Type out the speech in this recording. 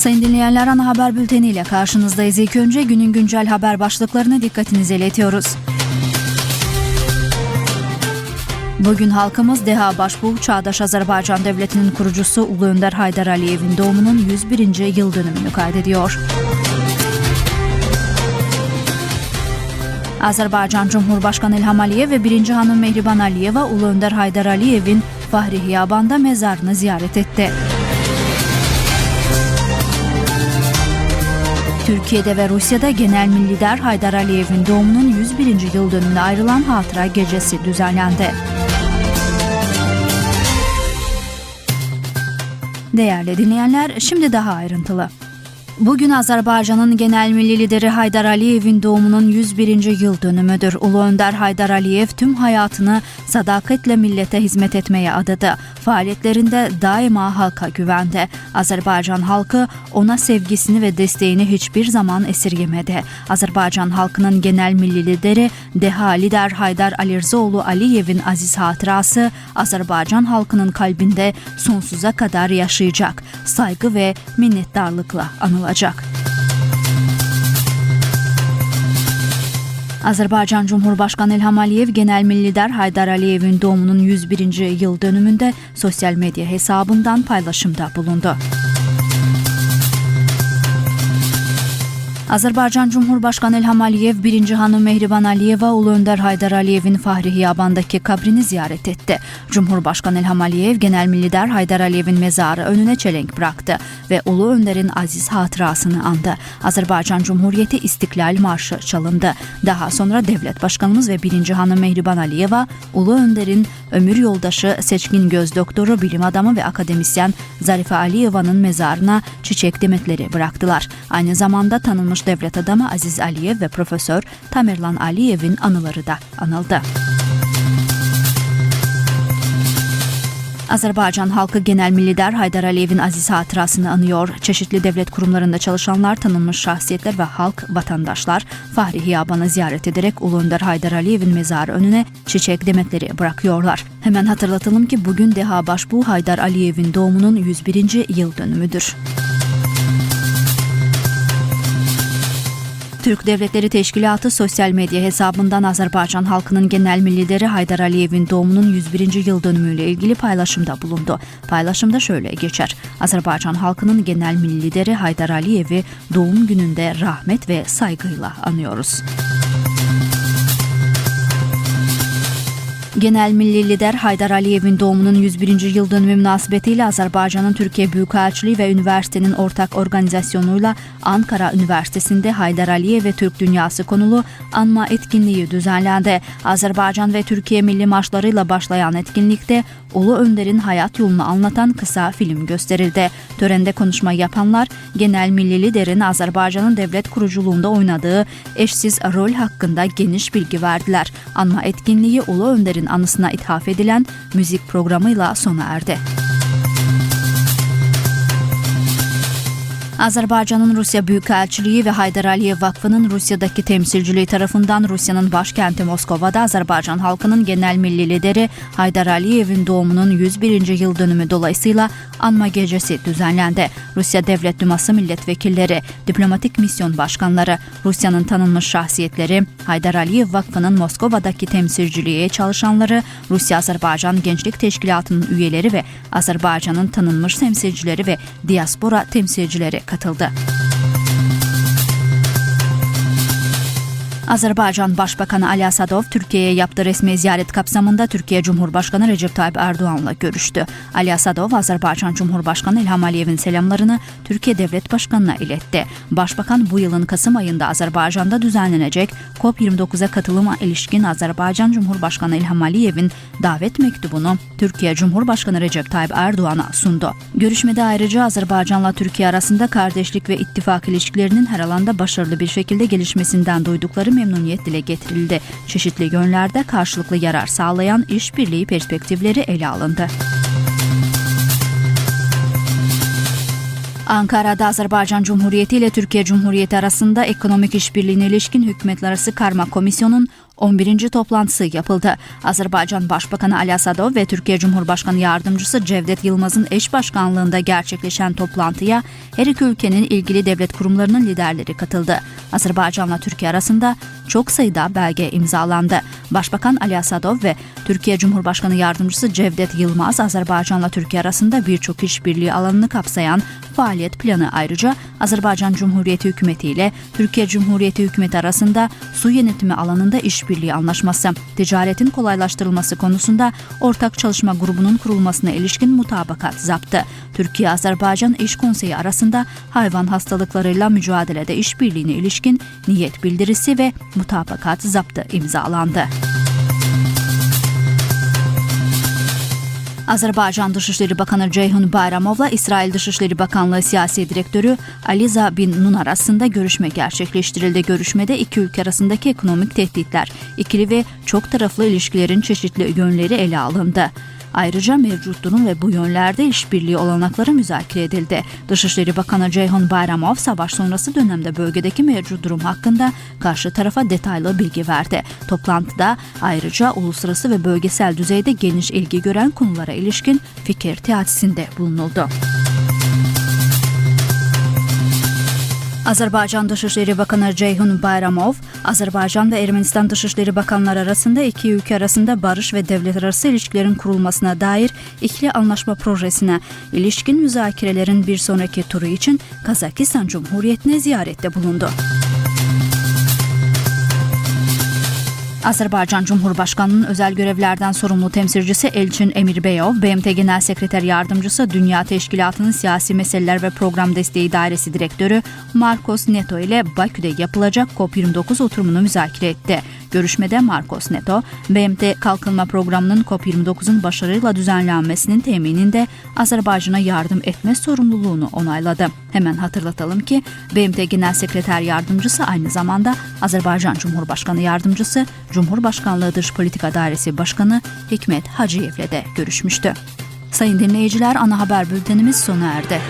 Sayın dinleyenler ana haber bülteni ile karşınızdayız. İlk önce günün güncel haber başlıklarına dikkatinizi iletiyoruz. Bugün halkımız Deha Başbuğ Çağdaş Azerbaycan Devleti'nin kurucusu Ulu Önder Haydar Aliyev'in doğumunun 101. yıl dönümünü kaydediyor. Azerbaycan Cumhurbaşkanı İlham Aliyev ve 1. Hanım Mehriban Aliyeva Ulu Önder Haydar Aliyev'in Fahri Hiyaban'da mezarını ziyaret etti. Türkiye'de ve Rusya'da genel milli lider Haydar Aliyev'in doğumunun 101. yıl dönümüne ayrılan hatıra gecesi düzenlendi. Değerli dinleyenler, şimdi daha ayrıntılı. Bugün Azerbaycan'ın genel milli lideri Haydar Aliyev'in doğumunun 101. yıl dönümüdür. Ulu Önder Haydar Aliyev tüm hayatını sadakatle millete hizmet etmeye adadı. Faaliyetlerinde daima halka güvendi. Azerbaycan halkı ona sevgisini ve desteğini hiçbir zaman esirgemedi. Azerbaycan halkının genel milli lideri Deha Lider Haydar Alirzoğlu Aliyev'in aziz hatırası Azerbaycan halkının kalbinde sonsuza kadar yaşayacak. Saygı ve minnettarlıkla anılacak. Azerbaycan Cumhurbaşkanı İlham Aliyev genel milli lider Haydar Aliyev'in doğumunun 101. yıl dönümünde sosyal medya hesabından paylaşımda bulundu. Azerbaycan Cumhurbaşkanı İlham Aliyev, 1. Hanım Mehriban Aliyeva, Ulu Önder Haydar Aliyev'in Fahri Hiyaban'daki kabrini ziyaret etti. Cumhurbaşkanı İlham Aliyev, Genel Milli Lider Haydar Aliyev'in mezarı önüne çelenk bıraktı ve Ulu Önder'in aziz hatırasını andı. Azerbaycan Cumhuriyeti İstiklal Marşı çalındı. Daha sonra Devlet Başkanımız ve 1. Hanım Mehriban Aliyeva, Ulu Önder'in ömür yoldaşı, seçkin göz doktoru, bilim adamı ve akademisyen Zarife Aliyeva'nın mezarına çiçek demetleri bıraktılar. Aynı zamanda tanınmış devlet adamı Aziz Aliyev ve Profesör Tamerlan Aliyev'in anıları da anıldı. Azerbaycan halkı genel lider Haydar Aliyev'in aziz hatırasını anıyor. Çeşitli devlet kurumlarında çalışanlar, tanınmış şahsiyetler ve halk, vatandaşlar Fahri Hiyaban'ı ziyaret ederek Ulu Önder Haydar Aliyev'in mezarı önüne çiçek demetleri bırakıyorlar. Hemen hatırlatalım ki bugün Deha Başbuğ Haydar Aliyev'in doğumunun 101. yıl dönümüdür. Türk Devletleri Teşkilatı sosyal medya hesabından Azerbaycan halkının genel lideri Haydar Aliyev'in doğumunun 101. yıl dönümüyle ilgili paylaşımda bulundu. Paylaşımda şöyle geçer. Azerbaycan halkının genel lideri Haydar Aliyev'i doğum gününde rahmet ve saygıyla anıyoruz. Genel Milli Lider Haydar Aliyev'in doğumunun 101. yıl dönümü münasebetiyle Azerbaycan'ın Türkiye Büyükelçiliği ve üniversitenin ortak organizasyonuyla Ankara Üniversitesi'nde Haydar Aliyev ve Türk Dünyası konulu anma etkinliği düzenlendi. Azerbaycan ve Türkiye milli marşlarıyla başlayan etkinlikte Ulu Önder'in hayat yolunu anlatan kısa film gösterildi. Törende konuşma yapanlar genel milli liderin Azerbaycan'ın devlet kuruculuğunda oynadığı eşsiz rol hakkında geniş bilgi verdiler. Anma etkinliği Ulu Önder'in anısına ithaf edilen müzik programıyla sona erdi. Azerbaycan'ın Rusya Büyükelçiliği ve Haydar Aliyev Vakfı'nın Rusya'daki temsilciliği tarafından Rusya'nın başkenti Moskova'da Azerbaycan halkının genel milli lideri Haydar Aliyev'in doğumunun 101. yıl dönümü dolayısıyla anma gecesi düzenlendi. Rusya Devlet Duması milletvekilleri, diplomatik misyon başkanları, Rusya'nın tanınmış şahsiyetleri, Haydar Aliyev Vakfı'nın Moskova'daki temsilciliği çalışanları, Rusya-Azerbaycan Gençlik Teşkilatı'nın üyeleri ve Azerbaycan'ın tanınmış temsilcileri ve diaspora temsilcileri katıldı. Azerbaycan Başbakanı Ali Asadov Türkiye'ye yaptığı resmi ziyaret kapsamında Türkiye Cumhurbaşkanı Recep Tayyip Erdoğan'la görüştü. Ali Asadov Azerbaycan Cumhurbaşkanı İlham Aliyev'in selamlarını Türkiye Devlet Başkanı'na iletti. Başbakan bu yılın Kasım ayında Azerbaycan'da düzenlenecek COP29'a katılıma ilişkin Azerbaycan Cumhurbaşkanı İlham Aliyev'in davet mektubunu Türkiye Cumhurbaşkanı Recep Tayyip Erdoğan'a sundu. Görüşmede ayrıca Azerbaycan'la Türkiye arasında kardeşlik ve ittifak ilişkilerinin her alanda başarılı bir şekilde gelişmesinden duydukları memnuniyet dile getirildi. Çeşitli yönlerde karşılıklı yarar sağlayan işbirliği perspektifleri ele alındı. Ankara'da Azerbaycan Cumhuriyeti ile Türkiye Cumhuriyeti arasında ekonomik işbirliğine ilişkin hükümetler arası karma komisyonun 11. toplantısı yapıldı. Azerbaycan Başbakanı Ali Asadov ve Türkiye Cumhurbaşkanı Yardımcısı Cevdet Yılmaz'ın eş başkanlığında gerçekleşen toplantıya her iki ülkenin ilgili devlet kurumlarının liderleri katıldı. Azerbaycanla Türkiye arasında çok sayıda belge imzalandı. Başbakan Ali Asadov ve Türkiye Cumhurbaşkanı Yardımcısı Cevdet Yılmaz, Azerbaycanla Türkiye arasında birçok işbirliği alanını kapsayan faaliyet planı ayrıca Azerbaycan Cumhuriyeti Hükümeti ile Türkiye Cumhuriyeti Hükümeti arasında su yönetimi alanında işbirliği anlaşması, ticaretin kolaylaştırılması konusunda ortak çalışma grubunun kurulmasına ilişkin mutabakat zaptı. Türkiye-Azerbaycan İş Konseyi arasında hayvan hastalıklarıyla mücadelede işbirliğine ilişkin niyet bildirisi ve mutabakat zaptı imzalandı. Azerbaycan Dışişleri Bakanı Ceyhun Bayramov'la İsrail Dışişleri Bakanlığı Siyasi Direktörü Aliza Bin Nun arasında görüşme gerçekleştirildi. Görüşmede iki ülke arasındaki ekonomik tehditler, ikili ve çok taraflı ilişkilerin çeşitli yönleri ele alındı. Ayrıca mevcut durum ve bu yönlerde işbirliği olanakları müzakere edildi. Dışişleri Bakanı Ceyhun Bayramov savaş sonrası dönemde bölgedeki mevcut durum hakkında karşı tarafa detaylı bilgi verdi. Toplantıda ayrıca uluslararası ve bölgesel düzeyde geniş ilgi gören konulara ilişkin fikir teatisinde bulunuldu. Azerbaycan Dışişleri Bakanı Ceyhun Bayramov, Azerbaycan ve Ermenistan Dışişleri Bakanları arasında iki ülke arasında barış ve devlet arası ilişkilerin kurulmasına dair ikili anlaşma projesine ilişkin müzakerelerin bir sonraki turu için Kazakistan Cumhuriyeti'ne ziyarette bulundu. Azerbaycan Cumhurbaşkanı'nın özel görevlerden sorumlu temsilcisi Elçin Emirbeyov, BMT Genel Sekreter Yardımcısı Dünya Teşkilatı'nın Siyasi Meseleler ve Program Desteği Dairesi Direktörü Marcos Neto ile Bakü'de yapılacak COP29 oturumunu müzakere etti. Görüşmede Marcos Neto, BMT Kalkınma Programı'nın COP29'un başarıyla düzenlenmesinin temininde Azerbaycan'a yardım etme sorumluluğunu onayladı. Hemen hatırlatalım ki BMT Genel Sekreter Yardımcısı aynı zamanda Azerbaycan Cumhurbaşkanı Yardımcısı, Cumhurbaşkanlığı Dış Politika Dairesi Başkanı Hikmet Hacıyev'le de görüşmüştü. Sayın dinleyiciler ana haber bültenimiz sona erdi.